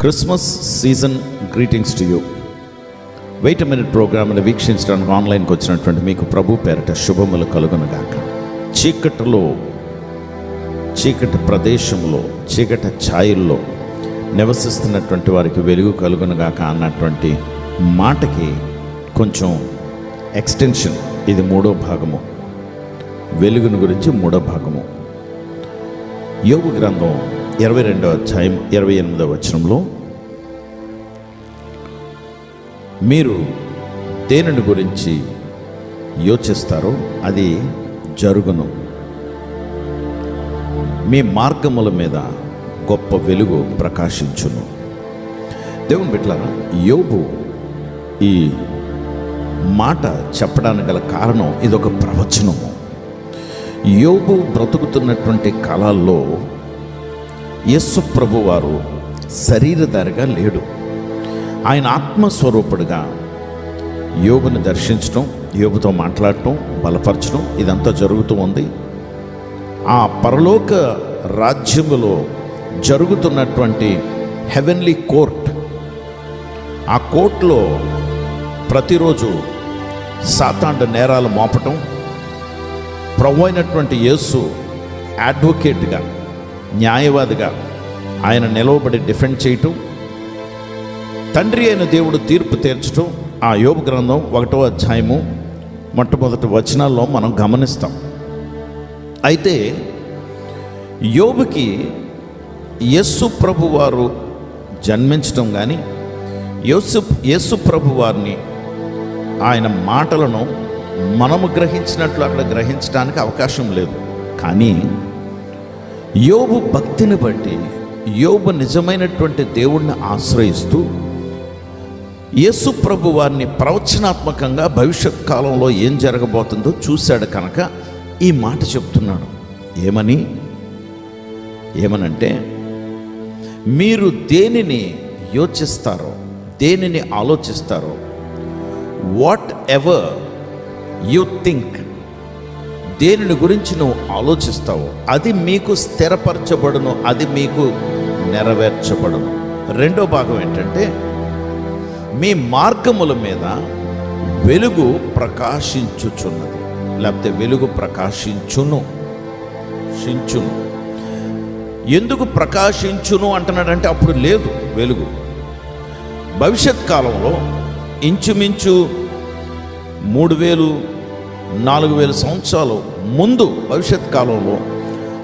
Christmas season greetings to you wait minute ప్రోగ్రామ్ని వీక్షించడానికి ఆన్లైన్కి వచ్చినటువంటి మీకు ప్రభు పేరట శుభములు కలుగునుగాక. చీకటిలో చీకటి ప్రదేశంలో చీకటి ఛాయల్లో నివసిస్తున్నటువంటి వారికి వెలుగు కలుగునుగాక అన్నటువంటి మాటకి కొంచెం ఎక్స్టెన్షన్ ఇది మూడో భాగము. వెలుగును గురించి మూడో భాగము. యోగ గ్రంథం ఇరవై రెండో అధ్యాయం ఇరవై ఎనిమిదవ వచనంలో మీరు దేనిని గురించి యోచిస్తారో అది జరుగును. మీ మార్గముల మీద గొప్ప వెలుగు ప్రకాశించును. దేవుని బిట్ల యోబు ఈ మాట చెప్పడానికి గల కారణం ఇదొక ప్రవచనము. యోబు బ్రతుకుతున్నటువంటి కాలాల్లో యస్సు ప్రభువారు శరీరధారిగా లేడు. ఆయన ఆత్మస్వరూపుడుగా యోగుని దర్శించడం యోగుతో మాట్లాడటం బలపరచడం ఇదంతా జరుగుతూ ఉంది. ఆ పరలోక రాజ్యములో జరుగుతున్నటువంటి హెవెన్లీ కోర్ట్ ఆ కోర్టులో ప్రతిరోజు సాతాండ నేరాలు మోపటం ప్రభు అయినటువంటి యేసు అడ్వకేట్గా న్యాయవాదిగా ఆయన నిలవబడి డిఫెండ్ చేయటం తండ్రి అయిన దేవుడు తీర్పు తీర్చడం ఆ యోగ గ్రంథం ఒకటో అధ్యాయము మొట్టమొదటి వచనాల్లో మనం గమనిస్తాం. అయితే యోబుకి యస్సు ప్రభు వారు జన్మించడం కానీ యోసు యేసు ప్రభు వారిని ఆయన మాటలను మనము గ్రహించినట్లు అక్కడ గ్రహించడానికి అవకాశం లేదు. కానీ యోబు భక్తిని బట్టి యోబు నిజమైనటువంటి దేవుణ్ణి ఆశ్రయిస్తూ యేసు ప్రభు వారిని ప్రవచనాత్మకంగా భవిష్యత్ కాలంలో ఏం జరగబోతుందో చూశాడు కనుక ఈ మాట చెప్తున్నాడు. ఏమని? ఏమనంటే మీరు దేనిని యోచిస్తారో దేనిని ఆలోచిస్తారో వాట్ ఎవర్ యు థింక్ దేనిని గురించి నువ్వు ఆలోచిస్తావో అది మీకు స్థిరపరచబడును అది మీకు నెరవేర్చబడును. రెండో భాగం ఏంటంటే మీ మార్గముల మీద వెలుగు ప్రకాశించుచున్నది. లేకపోతే వెలుగు ప్రకాశించును. చించును. ఎందుకు ప్రకాశించును అంటున్నాడంటే అప్పుడు లేదు వెలుగు. భవిష్యత్ కాలంలో ఇంచుమించు మూడు వేలు నాలుగు వేల సంవత్సరాలు ముందు భవిష్యత్ కాలంలో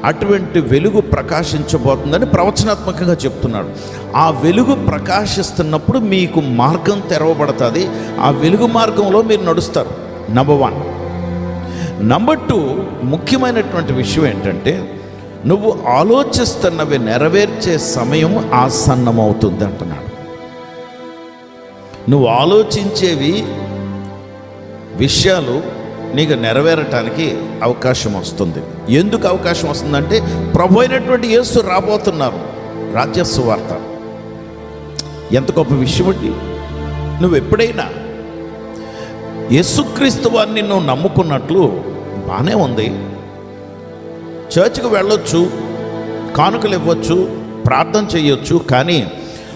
అటువంటి వెలుగు ప్రకాశించబోతుందని ప్రవచనాత్మకంగా చెప్తున్నాడు. ఆ వెలుగు ప్రకాశిస్తున్నప్పుడు మీకు మార్గం తెరవబడుతుంది. ఆ వెలుగు మార్గంలో మీరు నడుస్తారు. నంబర్ వన్ నంబర్ టూ ముఖ్యమైనటువంటి విషయం ఏంటంటే నువ్వు ఆలోచిస్తున్నవి నెరవేర్చే సమయం ఆసన్నమవుతుంది అంటున్నాడు. నువ్వు ఆలోచించేవి విషయాలు నీకు నెరవేరటానికి అవకాశం వస్తుంది. ఎందుకు అవకాశం వస్తుందంటే ప్రభు అయినటువంటి యేసు రాబోతున్నారు. రాజ్యస్సు వార్త ఎంత గొప్ప విషయం అండి. నువ్వు ఎప్పుడైనా యేసుక్రీస్తు వారిని నువ్వు నమ్ముకున్నట్లు బాగానే ఉంది. చర్చ్కి వెళ్ళొచ్చు కానుకలు ఇవ్వచ్చు ప్రార్థన చేయొచ్చు కానీ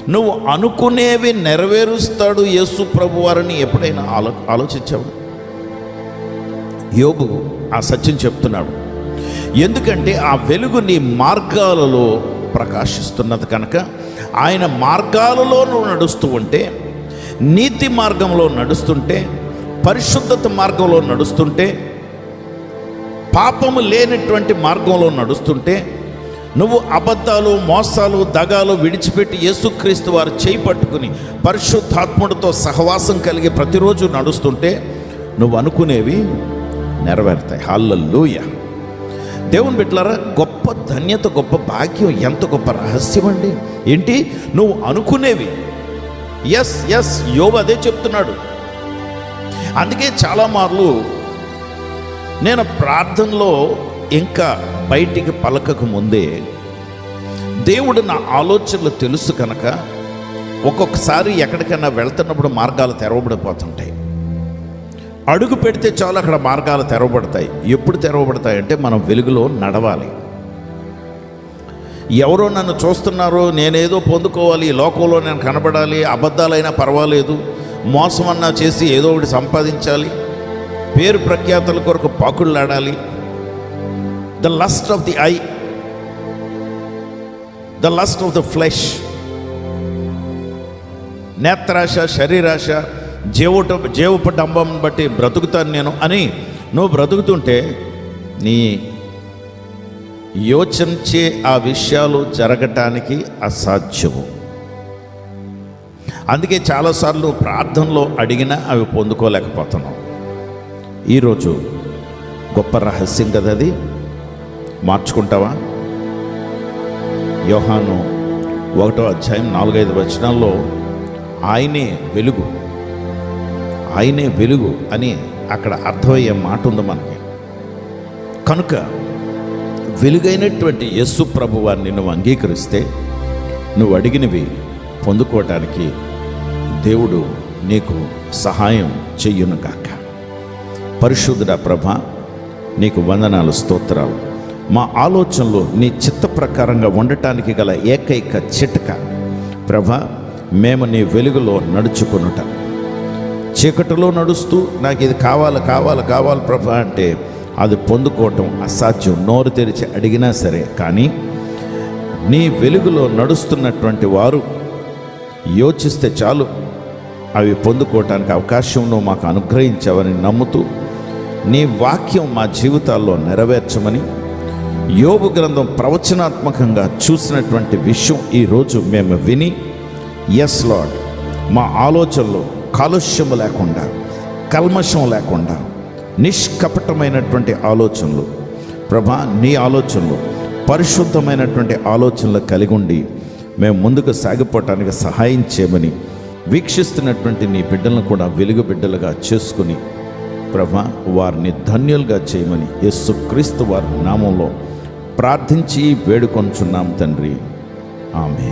నువ్వు అనుకునేవి నెరవేరుస్తాడు యేసు ప్రభు వారిని ఎప్పుడైనా ఆలో ఆలోచించావు? యోబు ఆ సత్యం చెప్తున్నాడు. ఎందుకంటే ఆ వెలుగు నీ మార్గాలలో ప్రకాశిస్తున్నది కనుక ఆయన మార్గాలలో నువ్వు నడుస్తూ ఉంటే నీతి మార్గంలో నడుస్తుంటే పరిశుద్ధత మార్గంలో నడుస్తుంటే పాపము లేనటువంటి మార్గంలో నడుస్తుంటే నువ్వు అబద్ధాలు మోసాలు దగాలు విడిచిపెట్టి యేసుక్రీస్తు వారు చేయి పట్టుకుని పరిశుద్ధాత్ముడితో సహవాసం కలిగి ప్రతిరోజు నడుస్తుంటే నువ్వు అనుకునేవి నెరవేరుతాయి. హాల్లూయ దేవుని బిట్లారా గొప్ప ధన్యత గొప్ప భాగ్యం ఎంత గొప్ప రహస్యం అండి. ఏంటి? నువ్వు అనుకునేవి. ఎస్ ఎస్ యోగ అదే చెప్తున్నాడు. అందుకే చాలామార్లు నేను ప్రార్థనలో ఇంకా బయటికి పలకకు ముందే దేవుడు నా ఆలోచనలు తెలుసు కనుక ఒక్కొక్కసారి ఎక్కడికైనా వెళ్తున్నప్పుడు మార్గాలు తెరవబడిపోతుంటాయి. అడుగు పెడితే చాలు అక్కడ మార్గాలు తెరవబడతాయి. ఎప్పుడు తెరవబడతాయి అంటే మనం వెలుగులో నడవాలి. ఎవరో నన్ను చూస్తున్నారో నేనేదో పొందుకోవాలి లోకంలో నేను కనబడాలి అబద్ధాలైనా పర్వాలేదు మోసమన్నా చేసి ఏదో ఒకటి సంపాదించాలి పేరు ప్రఖ్యాతుల కొరకు పాకుళ్ళాడాలి the lust of the eye the lust of the flesh నేత్రాశ శరీరాశ జీవుట జీవపు డంబం బట్టి బ్రతుకుతాను నేను అని నువ్వు బ్రతుకుతుంటే నీ యోచించే ఆ విషయాలు జరగటానికి అసాధ్యము. అందుకే చాలాసార్లు ప్రార్థనలో అడిగినా అవి పొందుకోలేకపోతున్నాం. ఈరోజు గొప్ప రహస్యం కదా అది? మార్చుకుంటావా? యోహాను ఒకటో అధ్యాయం నాలుగైదు వచనాల్లో ఆయనే వెలుగు. ఆయనే వెలుగు అని అక్కడ అర్థమయ్యే మాట ఉంది మనకి. కనుక వెలుగైనటువంటి యస్సు ప్రభు వారిని నువ్వు అంగీకరిస్తే నువ్వు అడిగినవి పొందుకోవటానికి దేవుడు నీకు సహాయం చెయ్యును కాక పరిశుద్ధుడ ప్రభ నీకు వందనాలు స్తోత్రాలు. మా ఆలోచనలు నీ చిత్త ప్రకారంగా ఉండటానికి గల ఏకైక చిట్క. ప్రభ మేము నీ వెలుగులో నడుచుకునుట. చీకటిలో నడుస్తూ నాకు ఇది కావాలి కావాలి కావాలి ప్రభా అంటే అది పొందుకోవటం అసాధ్యం. నోరు తెరిచి అడిగినా సరే కానీ నీ వెలుగులో నడుస్తున్నటువంటి వారు యోచిస్తే చాలు. అవి పొందుకోవటానికి అవకాశం నువ్వు మాకు అనుగ్రహించావని నమ్ముతూ నీ వాక్యం మా జీవితాల్లో నెరవేర్చమని యోగు గ్రంథం ప్రవచనాత్మకంగా చూసినటువంటి విషయం ఈరోజు మేము విని ఎస్ లాడ్ మా ఆలోచనలో కాలుష్యము లేకుండా కల్మషం లేకుండా నిష్కపటమైనటువంటి ఆలోచనలు ప్రభా నీ ఆలోచనలు పరిశుద్ధమైనటువంటి ఆలోచనలు కలిగి ఉండి మేము ముందుకు సాగిపోవటానికి సహాయం చేయమని వీక్షిస్తున్నటువంటి నీ బిడ్డలను కూడా వెలుగు బిడ్డలుగా చేసుకుని ప్రభా వారిని ధన్యులుగా చేయమని యేసు క్రీస్తు వారి నామంలో ప్రార్థించి వేడుకొంచున్నాం తండ్రి. ఆమె